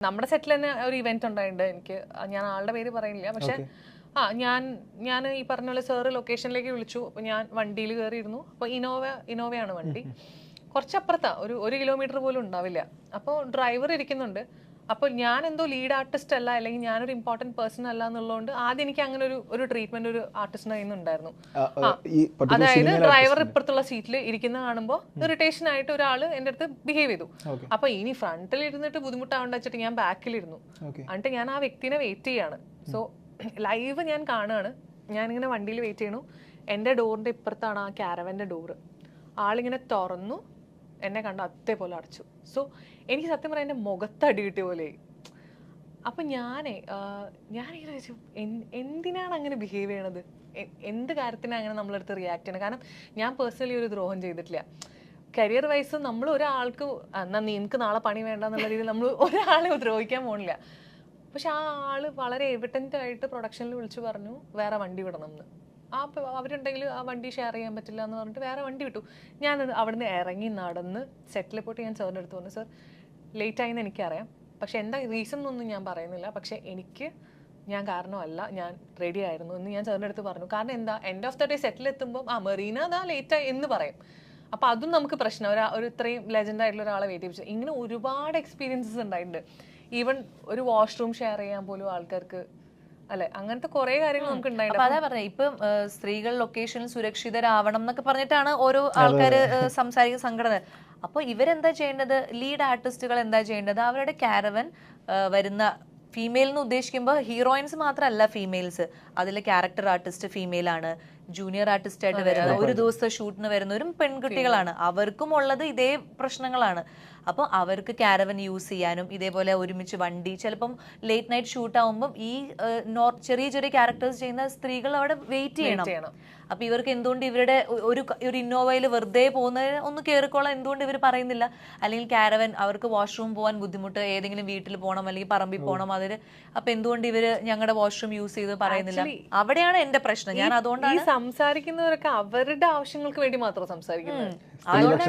നമ്മുടെ സെറ്റിൽ തന്നെ ഒരു ഇവന്റ് ഉണ്ടായിട്ടുണ്ട്. എനിക്ക് ഞാൻ ആളുടെ പേര് പറയുന്നില്ല പക്ഷെ ആ ഞാൻ ഞാൻ ഈ പറഞ്ഞ പോലെ സാറ് ലൊക്കേഷനിലേക്ക് വിളിച്ചു. അപ്പോൾ ഞാൻ വണ്ടിയിൽ കയറിയിരുന്നു അപ്പോൾ ഇനോവ ഇനോവയാണ് വണ്ടി. കുറച്ചപ്പുറത്താ ഒരു ഒരു കിലോമീറ്റർ പോലും ഉണ്ടാവില്ല. അപ്പോൾ ഡ്രൈവർ ഇരിക്കുന്നുണ്ട്. അപ്പോൾ ഞാൻ എന്തോ ലീഡ് ആർട്ടിസ്റ്റ് അല്ല അല്ലെങ്കിൽ ഞാനൊരു ഇമ്പോർട്ടന്റ് പേഴ്സൺ അല്ല എന്നുള്ളതുകൊണ്ട് ആദ്യം എനിക്ക് അങ്ങനെ ഒരു ഒരു ട്രീറ്റ്മെന്റ് ഒരു ആർട്ടിസ്റ്റിന് particular അതായത് ഡ്രൈവർ ഇപ്പുറത്തുള്ള സീറ്റിൽ ഇരിക്കുന്ന കാണുമ്പോൾ ഇറിറ്റേഷൻ ആയിട്ട് ഒരാൾ എന്റെ അടുത്ത് ബിഹേവ് ചെയ്തു. അപ്പൊ ഇനി ഫ്രണ്ടിൽ ഇരുന്നിട്ട് ബുദ്ധിമുട്ടാവണ്ട വെച്ചിട്ട് ഞാൻ ബാക്കിലിരുന്നു. എന്നിട്ട് ഞാൻ ആ വ്യക്തിനെ വെയിറ്റ് ചെയ്യാണ്. സോ ലൈവ് ഞാൻ കാണുകയാണ്. ഞാനിങ്ങനെ വണ്ടിയിൽ വെയിറ്റ് ചെയ്യണു എന്റെ ഡോറിന്റെ ഇപ്പുറത്താണ് ആ ക്യാരവന്റെ ഡോറ് ആളിങ്ങനെ തുറന്നു. എന്നെ കണ്ട് അതേപോലെ അടച്ചു. സോ എനിക്ക് സത്യം പറയാൻ എന്റെ മുഖത്ത് അടി കിട്ടിയ പോലെ. അപ്പം ഞാനേ ഞാനിങ്ങനെ എൻ- എന്തിനാണ് അങ്ങനെ ബിഹേവ് ചെയ്യണത്? എന്ത് കാര്യത്തിനാണ് അങ്ങനെ നമ്മളെടുത്ത് റിയാക്ട് ചെയ്യണം കാരണം ഞാൻ പേഴ്സണലി ഒരു ദ്രോഹം ചെയ്തിട്ടില്ല. കരിയർ വൈസ് നമ്മൾ ഒരാൾക്ക് എന്നാൽ നിനക്ക് നാളെ പണി വേണ്ട എന്നുള്ള രീതിയിൽ നമ്മൾ ഒരാളെ ദ്രോഹിക്കാൻ പോണില്ല. പക്ഷെ ആ ആൾ വളരെ എവിഡന്റ് ആയിട്ട് പ്രൊഡക്ഷനിൽ വിളിച്ചു പറഞ്ഞു വേറെ വണ്ടി വിടണം എന്ന്. ആ അവരുണ്ടെങ്കിൽ ആ വണ്ടി ഷെയർ ചെയ്യാൻ പറ്റില്ല എന്ന് പറഞ്ഞിട്ട് വേറെ വണ്ടി വിട്ടു. ഞാൻ അവിടുന്ന് ഇറങ്ങി നടന്ന് സെറ്റിൽ പോയിട്ട് ഞാൻ സാറിന്റെ അടുത്ത് പറഞ്ഞു സാർ ലേറ്റ് ആയിന്ന് എനിക്കറിയാം. പക്ഷെ എന്താ റീസൺ എന്നൊന്നും ഞാൻ പറയുന്നില്ല. പക്ഷെ എനിക്ക് ഞാൻ കാരണമല്ല ഞാൻ റെഡി ആയിരുന്നു എന്ന് ഞാൻ സാറിന്റെ അടുത്ത് പറഞ്ഞു. കാരണം എന്താ എൻഡ് ഓഫ് ദ ഡേ സെറ്റിൽ എത്തുമ്പോൾ ആ മെറീന അതാ ലേറ്റ് ആയി എന്ന് പറയും. അപ്പോൾ അതും നമുക്ക് പ്രശ്നം. ഒരു ഒരു ഇത്രയും ലെജൻഡ് ആയിട്ടുള്ള ഒരാളെ വെയിറ്റ് ചെയ്യിപ്പിച്ചു. ഇങ്ങനെ ഒരുപാട് എക്സ്പീരിയൻസസ് ഉണ്ടായിട്ടുണ്ട്. ഈവൻ ഒരു വാഷ്റൂം ഷെയർ ചെയ്യാൻ പോലും ആൾക്കാർക്ക് അല്ലെ? അങ്ങനത്തെ കുറെ കാര്യങ്ങൾ നമുക്ക് അതാ പറഞ്ഞത് ഇപ്പം സ്ത്രീകൾ ലൊക്കേഷനിൽ സുരക്ഷിതരാവണം എന്നൊക്കെ പറഞ്ഞിട്ടാണ് ഓരോ ആൾക്കാര് സംസാരിക്കുന്ന സംഘടന. അപ്പൊ ഇവരെന്താ ചെയ്യേണ്ടത്? ലീഡ് ആർട്ടിസ്റ്റുകൾ എന്താ ചെയ്യേണ്ടത്? അവരുടെ കാരവൻ വരുന്ന ഫീമെയിൽ എന്ന് ഉദ്ദേശിക്കുമ്പോൾ ഹീറോയിൻസ് മാത്രമല്ല ഫീമെയിൽസ് അതിലെ ക്യാരക്ടർ ആർട്ടിസ്റ്റ് ഫീമെയിൽ ആണ്. ജൂനിയർ ആർട്ടിസ്റ്റ് ആയിട്ട് വരുന്ന ഒരു ദിവസത്തെ ഷൂട്ടിന് വരുന്നവരും പെൺകുട്ടികളാണ്. അവർക്കും ഉള്ളത് ഇതേ പ്രശ്നങ്ങളാണ്. അപ്പോൾ അവർക്ക് കാരവൻ യൂസ് ചെയ്യാനും ഇതേപോലെ ഒരുമിച്ച് വണ്ടി ചിലപ്പം ലേറ്റ് നൈറ്റ് ഷൂട്ട് ആവുമ്പം ഈ ചെറിയ ചെറിയ ക്യാരക്ടേഴ്സ് ചെയ്യുന്ന സ്ത്രീകൾ അവിടെ വെയിറ്റ് ചെയ്യണം. അപ്പൊ ഇവർക്ക് എന്തുകൊണ്ട് ഇവരുടെ ഒരു ഒരു ഇന്നോവയിൽ വെറുതെ പോകുന്നതിന് ഒന്ന് കയറിക്കോളാം എന്തുകൊണ്ട് ഇവർ പറയുന്നില്ല? അല്ലെങ്കിൽ കാരവൻ അവർക്ക് വാഷ്റൂം പോകാൻ ബുദ്ധിമുട്ട് ഏതെങ്കിലും വീട്ടിൽ പോകണം അല്ലെങ്കിൽ പറമ്പിൽ പോകണം അതിൽ അപ്പൊ എന്തുകൊണ്ട് ഇവർ ഞങ്ങളുടെ വാഷ്റൂം യൂസ് ചെയ്ത് പറയുന്നില്ല? അവിടെയാണ് എന്റെ പ്രശ്നം. ഞാൻ അതുകൊണ്ടാണ് സംസാരിക്കുന്നവരൊക്കെ അവരുടെ ആവശ്യങ്ങൾക്ക് വേണ്ടി മാത്രം സംസാരിക്കുന്നു സ്ത്രീപക്ഷ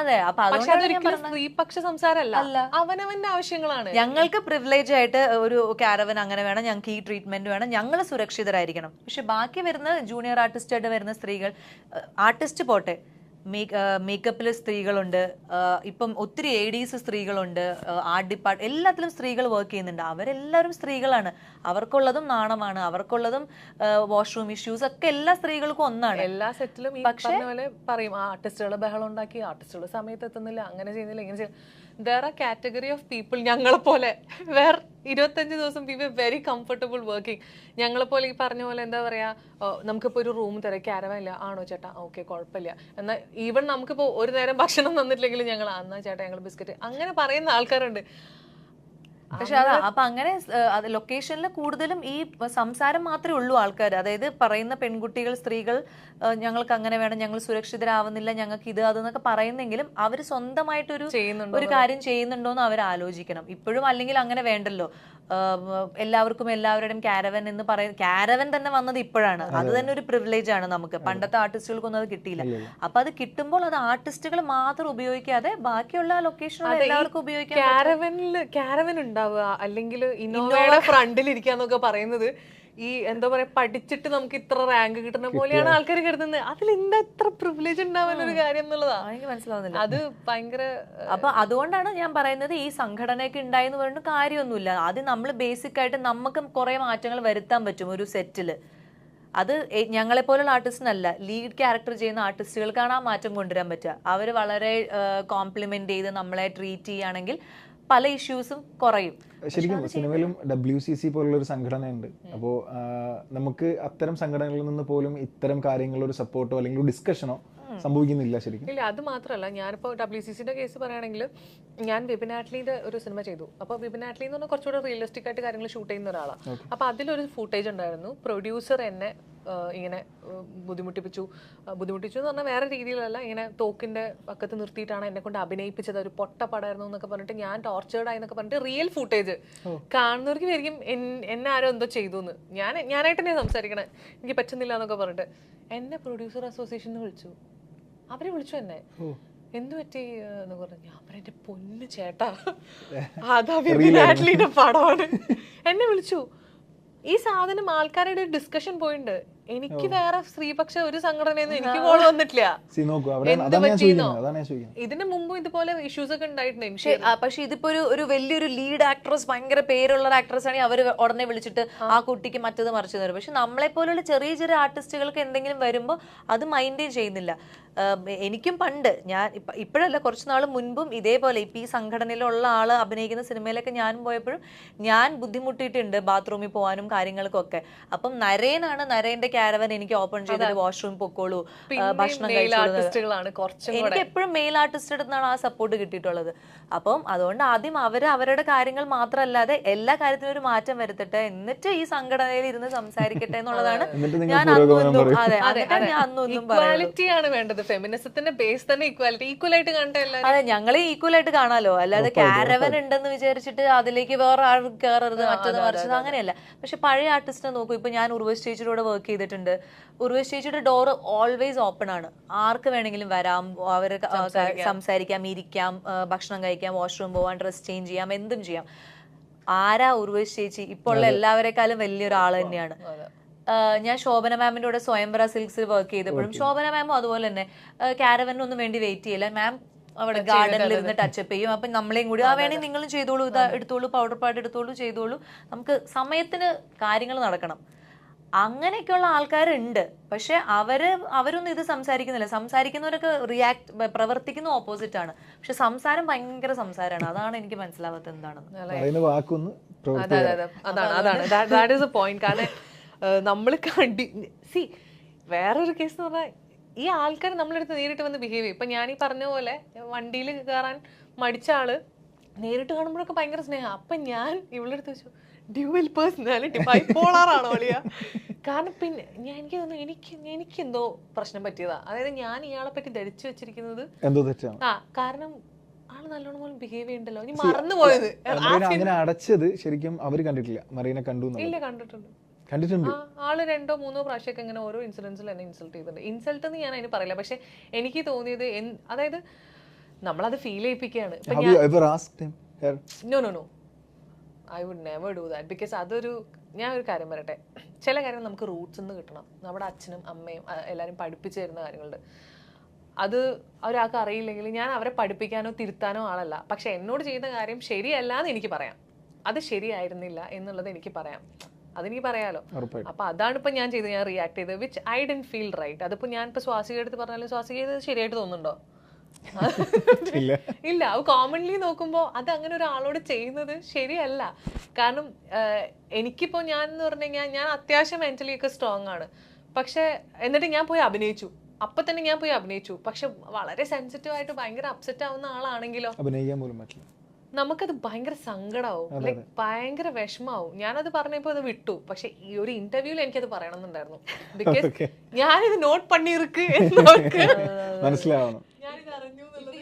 അതെ. അപ്പൊ പക്ഷെ അതൊരിക്കലും സ്ത്രീപക്ഷ സംസാരമല്ല. അവനവന്റെ ആവശ്യങ്ങളാണ്. ഞങ്ങൾക്ക് പ്രിവിലേജ് ആയിട്ട് ഒരു കാരവൻ അങ്ങനെ വേണം ഞങ്ങൾക്ക് ഈ ട്രീറ്റ്മെന്റ് വേണം ഞങ്ങൾ സുരക്ഷിതരായിരിക്കണം. പക്ഷെ ബാക്കി വരുന്ന ജൂനിയർ ആർട്ടിസ്റ്റ് ആയിട്ട് വരുന്ന സ്ത്രീകൾ ആർട്ടിസ്റ്റ് പോട്ടെ. മേക്കപ്പിൽ സ്ത്രീകളുണ്ട്. ഇപ്പം ഒത്തിരി എ ഡീസ് സ്ത്രീകളുണ്ട് ആർട്ട് ഡിപ്പാർട്ട് എല്ലാത്തിലും സ്ത്രീകൾ വർക്ക് ചെയ്യുന്നുണ്ട്. അവരെല്ലാവരും സ്ത്രീകളാണ്. അവർക്കുള്ളതും നാണമാണ്. അവർക്കുള്ളതും വാഷ്റൂം ഇഷ്യൂസ് ഒക്കെ എല്ലാ സ്ത്രീകൾക്കും ഒന്നാണ്. എല്ലാ സെറ്റിലും പക്ഷേ പറയും ആർട്ടിസ്റ്റുകൾ ബഹളം ഉണ്ടാക്കി ആർട്ടിസ്റ്റുകൾ സമയത്ത് എത്തുന്നില്ല അങ്ങനെ ചെയ്യുന്നില്ല ഇങ്ങനെ ചെയ്യുന്നില്ല. ദർ ആ കാറ്റഗറി ഓഫ് പീപ്പിൾ ഞങ്ങളെ പോലെ. വേർ ഇരുപത്തഞ്ച് ദിവസം വി വെരി കംഫർട്ടബിൾ വർക്കിംഗ് ഞങ്ങളെ പോലെ ഈ പറഞ്ഞ പോലെ എന്താ പറയാ നമുക്കിപ്പോൾ നമുക്കിപ്പോ ഒരു റൂം തരാം ക്യാരവൻ ഇല്ല. ആണോ ചേട്ടാ? ഓക്കെ കുഴപ്പമില്ല. എന്നാൽ ഈവൻ നമുക്കിപ്പോ ഒരു നേരം ഭക്ഷണം തന്നിട്ടില്ലെങ്കിൽ ഞങ്ങൾ അന്നാ ചേട്ടാ ഞങ്ങൾ ബിസ്ക്കറ്റ് അങ്ങനെ പറയുന്ന ആൾക്കാരുണ്ട്. പക്ഷെ അതാ അപ്പൊ അങ്ങനെ ലൊക്കേഷനിൽ കൂടുതലും ഈ സംസാരം മാത്രമേ ഉള്ളൂ ആൾക്കാർ അതായത് പറയുന്ന പെൺകുട്ടികൾ സ്ത്രീകൾ ഞങ്ങൾക്ക് അങ്ങനെ വേണം ഞങ്ങൾ സുരക്ഷിതരാവുന്നില്ല ഞങ്ങൾക്ക് ഇത് അതെന്നൊക്കെ പറയുന്നെങ്കിലും അവർ സ്വന്തമായിട്ടൊരു ഒരു കാര്യം ചെയ്യുന്നുണ്ടോ എന്ന് അവർ ആലോചിക്കണം. ഇപ്പോഴും അല്ലെങ്കിൽ അങ്ങനെ വേണ്ടല്ലോ. എല്ലാവർക്കും എല്ലാവരുടെയും കാരവൻ എന്ന് പറയുന്നത് കാരവൻ തന്നെ വന്നത് ഇപ്പോഴാണ്. അത്. തന്നെ ഒരു പ്രിവിലേജ് ആണ് നമുക്ക്. പണ്ടത്തെ ആർട്ടിസ്റ്റുകൾക്കൊന്നും അത് കിട്ടിയില്ല. അപ്പൊ അത് കിട്ടുമ്പോൾ അത് ആർട്ടിസ്റ്റുകൾ മാത്രം ഉപയോഗിക്കാതെ ബാക്കിയുള്ള ലൊക്കേഷനുകൾ എല്ലാവർക്കും ഉപയോഗിക്കാൻ ക്യാരവനിൽ ക്യാരവൻ ഉണ്ടാവുക അല്ലെങ്കിൽ ഇന്നോവയുടെ ഫ്രണ്ടിൽ ഇരിക്കാന്നൊക്കെ പറയുന്നത് ഈ എന്താ പറയാ പഠിച്ചിട്ട് നമുക്ക് ഇത്ര റാങ്ക് കിട്ടുന്ന പോലെയാണ് ആൾക്കാർ കരുതുന്നത്. അതിൽ എന്താ ഇത്ര പ്രിവിലേജ് ഉണ്ടാവാൻ ഒരു കാര്യം എന്നുള്ളതാ. എനിക്ക് മനസ്സിലാവുന്നില്ല. അത് ഭയങ്കര അപ്പൊ അതുകൊണ്ടാണ് ഞാൻ പറയുന്നത് ഈ സംഘടനയൊക്കെ ഉണ്ടായെന്ന് പറഞ്ഞിട്ട് കാര്യമൊന്നുമില്ല. ആദ്യം നമ്മൾ ബേസിക് ആയിട്ട് നമുക്ക് കുറെ മാറ്റങ്ങൾ വരുത്താൻ പറ്റും ഒരു സെറ്റിൽ അത് ഞങ്ങളെ പോലുള്ള ആർട്ടിസ്റ്റിനല്ല ലീഡ് ക്യാരക്ടർ ചെയ്യുന്ന ആർട്ടിസ്റ്റുകൾക്കാണ് ആ മാറ്റം കൊണ്ടുവരാൻ പറ്റുക. അവർ വളരെ കോംപ്ലിമെന്റ് ചെയ്ത് നമ്മളെ ട്രീറ്റ് ചെയ്യുകയാണെങ്കിൽ പല ഇഷ്യൂസും കുറയും. ശരിക്കും സിനിമയിലും ഡബ്ല്യു സി സി പോലുള്ള ഒരു സംഘടനയുണ്ട്. അപ്പോൾ നമുക്ക് അത്തരം സംഘടനകളിൽ നിന്ന് പോലും ഇത്തരം കാര്യങ്ങളിൽ ഒരു സപ്പോർട്ടോ അല്ലെങ്കിൽ ഡിസ്കഷനോ സംഭവിക്കുന്നില്ല ശരിക്കും. ഇല്ല അത് മാത്രമല്ല ഞാനിപ്പോൾ ഡബ്ല്യു സി സിന്റെ കേസ് പറയുകയാണെങ്കിൽ ഞാൻ വിപിൻ ആറ്റ്ലിയുടെ ഒരു സിനിമ ചെയ്തു. അപ്പോൾ വിപിൻ ആറ്റ്ലി എന്ന് പറഞ്ഞാൽ കുറച്ചുകൂടെ റിയലിസ്റ്റിക് ആയിട്ട് കാര്യങ്ങൾ ഷൂട്ട് ചെയ്യുന്ന ഒരാളാണ് അപ്പോൾ അതിലൊരു ഫുട്ടേജ് ഉണ്ടായിരുന്നു. പ്രൊഡ്യൂസർ എന്നെ ഇങ്ങനെ ബുദ്ധിമുട്ടിപ്പിച്ചു. ബുദ്ധിമുട്ടിച്ചു എന്ന് പറഞ്ഞാൽ വേറെ രീതിയിലല്ല ഇങ്ങനെ തോക്കിന്റെ പക്കത്ത് നിർത്തിയിട്ടാണ് എന്നെ കൊണ്ട് അഭിനയിപ്പിച്ചത്. ഒരു പൊട്ട പടമായിരുന്നു എന്നൊക്കെ പറഞ്ഞിട്ട് ഞാൻ ടോർച്ചേർഡ് ആയി എന്നൊക്കെ പറഞ്ഞിട്ട് റിയൽ ഫുട്ടേജ് കാണുന്നവർക്ക് വിചാരിക്കും എന്നെ ആരോ എന്തോ ചെയ്തു എന്ന് ഞാൻ ഞാനായിട്ട് തന്നെ സംസാരിക്കണേ. എനിക്ക് പറ്റുന്നില്ല എന്നൊക്കെ പറഞ്ഞിട്ട്. എന്നെ പ്രൊഡ്യൂസർ അസോസിയേഷൻ വിളിച്ചു. അവരെ വിളിച്ചു എന്നെ. എന്തു പറ്റി? എന്ന് പറഞ്ഞു. ഞാൻ പറഞ്ഞു എന്റെ പൊന്ന് ചേട്ടാ. അതാ പടമാണ്. എന്നെ വിളിച്ചു. ഈ സാധനം ആൾക്കാരുടെ ഡിസ്കഷൻ പോയിണ്ട് എനിക്ക് വേറെ സ്ത്രീപക്ഷ ഒരു സംഘടനയൊന്നും എനിക്ക് കോൾ വന്നിട്ടില്ല. സി നോക്കൂ അവിടെ അതാണ് ഞാൻ പറ്റിയെന്നോ? അതാണ് ഞാൻ ചോദിക്കുന്നത്. ഇതിന് മുമ്പും ഇതുപോലെ ഇഷ്യൂസ് ഒക്കെ ഉണ്ടായിട്ടുണ്ട്. പക്ഷേ ഇതിപ്പോ ഒരു ഒരു വലിയൊരു ലീഡ് ആക്ട്രസ് ഭയങ്കര പേരുള്ള ഒരു ആക്ട്രസ് ആണെങ്കിൽ അവർ ഉടനെ വിളിച്ചിട്ട് ആ. കുട്ടിക്ക് മറ്റത് മറിച്ചു തരും. പക്ഷെ നമ്മളെ പോലുള്ള ചെറിയ ചെറിയ ആർട്ടിസ്റ്റുകൾക്ക് എന്തെങ്കിലും വരുമ്പോൾ അത് മൈൻഡ് ചെയ്യുന്നില്ല. എനിക്കും പണ്ട് ഞാൻ ഇപ്പോഴല്ല കുറച്ച് നാൾ മുൻപും ഇതേപോലെ ഇപ്പൊ ഈ സംഘടനയിലുള്ള ആൾ അഭിനയിക്കുന്ന സിനിമയിലൊക്കെ ഞാനും പോയപ്പോഴും ഞാൻ ബുദ്ധിമുട്ടിയിട്ടുണ്ട് ബാത്റൂമിൽ പോകാനും കാര്യങ്ങൾക്കും ഒക്കെ അപ്പം നരേനാണ് നരേന്റെ ക്യാരവൻ എനിക്ക് ഓപ്പൺ ചെയ്തിട്ട് വാഷ്റൂം പൊക്കോളൂ ഭക്ഷണം ആർട്ടിസ്റ്റുകളാണ് കുറച്ചും കൂടെ. എനിക്ക് എപ്പോഴും മെയിൽ ആർട്ടിസ്റ്റ് നിന്നാണ് ആ സപ്പോർട്ട് കിട്ടിയിട്ടുള്ളത്. അപ്പം അതുകൊണ്ട് ആദ്യം അവർ അവരുടെ കാര്യങ്ങൾ മാത്രമല്ലാതെ എല്ലാ കാര്യത്തിനും ഒരു മാറ്റം വരുത്തട്ടെ എന്നിട്ട് ഈ സംഘടനയിൽ ഇരുന്ന് സംസാരിക്കട്ടെ എന്നുള്ളതാണ് ഞാൻ അന്നും. അതെ അതെ ഞാൻ അന്നും വേണ്ടത്. ഫെമിനിസത്തിന്റെ ബേസ് തന്നെ ഇക്വാലിറ്റി ഈക്വൽ ആയിട്ട് അതെ ഞങ്ങളെ ഈക്വൽ ആയിട്ട് കാണാലോ? അല്ലാതെ കാരവൻ ഉണ്ടെന്ന് വിചാരിച്ചിട്ട് അതിലേക്ക് വേറെ ആൾ കയറരുത് മറ്റത് മറിച്ചത് അങ്ങനെയല്ല. പക്ഷെ പഴയ ആർട്ടിസ്റ്റിനെ നോക്കൂ. ഇപ്പൊ ഞാൻ ഉർവശി ചേച്ചിയുടെ വർക്ക് വർക്ക് ചെയ്തിട്ടുണ്ട്. ഉർവശി ചേച്ചിയുടെ ഡോർ ഓൾവേസ് ഓപ്പൺ ആണ്. ആർക്ക് വേണമെങ്കിലും വരാം. അവർ സംസാരിക്കാം. ഇരിക്കാം ഭക്ഷണം കഴിക്കാം വാഷ്റൂം പോവാം ഡ്രസ് ചേഞ്ച് ചെയ്യാം എന്തും ചെയ്യാം. ആരാ ഉർവശി ചേച്ചി ഇപ്പോൾ ഉള്ള എല്ലാവരെക്കാളും വലിയൊരാൾ തന്നെയാണ്. ഞാൻ ശോഭന മാമിന്റെ കൂടെ സ്വയംവര സിൽക്സിൽ വർക്ക് ചെയ്തപ്പോഴും ശോഭന മാമും അതുപോലെ തന്നെ കാരവനൊന്നും വേണ്ടി വെയിറ്റ് ചെയ്യില്ല. മാം അവിടെ ഗാർഡനിൽ ഇരുന്ന് ടച്ചപ്പ് ചെയ്യും. അപ്പൊ നമ്മളെയും കൂടി ആ വേണമെങ്കിൽ നിങ്ങളും ചെയ്തോളൂ. ഇതാ എടുത്തോളൂ പൗഡർ പാട്ട് എടുത്തോളൂ ചെയ്തോളൂ. നമുക്ക് സമയത്തിന് കാര്യങ്ങൾ നടക്കണം. അങ്ങനെയൊക്കെയുള്ള ആൾക്കാരുണ്ട്. പക്ഷെ അവർ അവരൊന്നും ഇത് സംസാരിക്കുന്നില്ല. സംസാരിക്കുന്നവരൊക്കെ റിയാക്ട് പ്രവർത്തിക്കുന്ന ഓപ്പോസിറ്റ് ആണ്. പക്ഷെ സംസാരം ഭയങ്കര സംസാരമാണ്. അതാണ് എനിക്ക് മനസ്സിലാവാത്ത എന്താണെന്ന്. പറയുന്ന വാക്കൊന്ന് അതെ അതെ അതെ. അതാണ് അതാണ്. ദാറ്റ് ഈസ് എ പോയിന്റ് കാരണം നമ്മൾ കണ്ടി സി വേറൊരു കേസ് എന്ന് പറഞ്ഞാൽ ഈ ആൾക്കാർ നമ്മളെടുത്ത് നേരിട്ട് വന്ന് ബിഹേവ് ചെയ്യും. ഇപ്പൊ ഞാൻ ഈ പറഞ്ഞ പോലെ വണ്ടിയിൽ കയറാൻ മടിച്ച ആൾ നേരിട്ട് കാണുമ്പോഴൊക്കെ ഭയങ്കര സ്നേഹം. അപ്പൊ ഞാൻ ഇവളെടുത്ത് അടുത്ത് വെച്ചു. ഡ്യൂവൽ പേഴ്സണാലിറ്റി ആണോ ഒളിയ കാരണം പിന്നെ ഞാൻ എനിക്ക് തോന്നുന്നു എനിക്ക് എനിക്ക് എന്തോ പ്രശ്നം പറ്റിയതാ. അതായത് ഞാൻ ഇയാളെ പറ്റി ധരിച്ചു വെച്ചിരിക്കുന്നത് എന്തോ തെറ്റാണ്. ആ കാരണം ആൾ നല്ലോണം പോലും ബിഹേവ് ചെയ്യണ്ടല്ലോ. ഇനി മറന്നുപോയത് മറീന അങ്ങനെ അടച്ചത് ശരിക്കും അവർ കണ്ടിട്ടില്ല. മറീനെ കണ്ടു. ഇല്ല കണ്ടിട്ടുണ്ട്. കണ്ടിട്ടുണ്ട്. ആൾ രണ്ടോ മൂന്നോ പ്രാവശ്യമൊക്കെ ഇങ്ങനെ ഓരോ ഇൻസിഡൻസിൽ എന്നെ ഇൻസൾട്ട് ചെയ്തിട്ടുണ്ട്. ഇൻസൾട്ട് എന്ന് ഞാൻ അതിന് പറയില്ല. പക്ഷെ എനിക്ക് തോന്നിയത് അതായത് നമ്മളത് feel ചെയ്യിപ്പിക്കുകയാണ്. No no no I would never do that because അതൊരു ഞാൻ ഒരു കാര്യം പറയട്ടെ. ചില കാര്യങ്ങൾ നമുക്ക് റൂട്ട്സ് നിന്ന് കിട്ടണം. നമ്മുടെ അച്ഛനും അമ്മയും എല്ലാവരും പഠിപ്പിച്ചു തരുന്ന കാര്യങ്ങളുണ്ട്. അത് ഒരാൾക്ക് അറിയില്ലെങ്കിൽ ഞാൻ അവരെ പഠിപ്പിക്കാനോ തിരുത്താനോ ആളല്ല. പക്ഷെ എന്നോട് ചെയ്യുന്ന കാര്യം ശരിയല്ല എന്ന് എനിക്ക് പറയാം. അത് ശരിയായിരുന്നില്ല എന്നുള്ളത് എനിക്ക് പറയാം. അതെനിക്ക് പറയാലോ? അപ്പൊ അതാണ് ഇപ്പൊ ഞാൻ ചെയ്തത്. ഞാൻ റിയാക്ട് ചെയ്തത് which I done feel right അതിപ്പോ ഞാൻ ഇപ്പൊ സ്വാസിക എടുത്ത് പറഞ്ഞാലും സ്വാസിക ചെയ്തത് ശരിയായിട്ട് തോന്നുന്നുണ്ടോ? ഇല്ല. അത് കോമൺലി നോക്കുമ്പോൾ അത് അങ്ങനെ ഒരാളോട് ചെയ്യുന്നത് ശരിയല്ല. കാരണം എനിക്കിപ്പോ ഞാൻ എന്ന് പറഞ്ഞാൽ ഞാൻ അത്യാവശ്യം മെന്റലി ഒക്കെ സ്ട്രോങ് ആണ്. പക്ഷെ എന്നിട്ട് ഞാൻ പോയി അഭിനയിച്ചു. അപ്പൊ തന്നെ ഞാൻ പോയി അഭിനയിച്ചു. പക്ഷെ വളരെ സെൻസിറ്റീവ് ആയിട്ട് ഭയങ്കര അപ്സെറ്റ് ആവുന്ന ആളാണെങ്കിലോ? അഭിനയിക്കാൻ പോലും പറ്റില്ല. നമുക്കത് ഭയങ്കര സങ്കടമാവും ലൈക് ഭയങ്കര വിഷമാവും. ഞാനത് പറഞ്ഞപ്പോ അത് വിട്ടു. പക്ഷെ ഈ ഒരു ഇന്റർവ്യൂവിൽ എനിക്കത് പറയണമെന്നുണ്ടായിരുന്നു. ബിക്കോസ് ഞാനിത് നോട്ട് പണിയിരിക്ക് മനസ്സിലാവണം.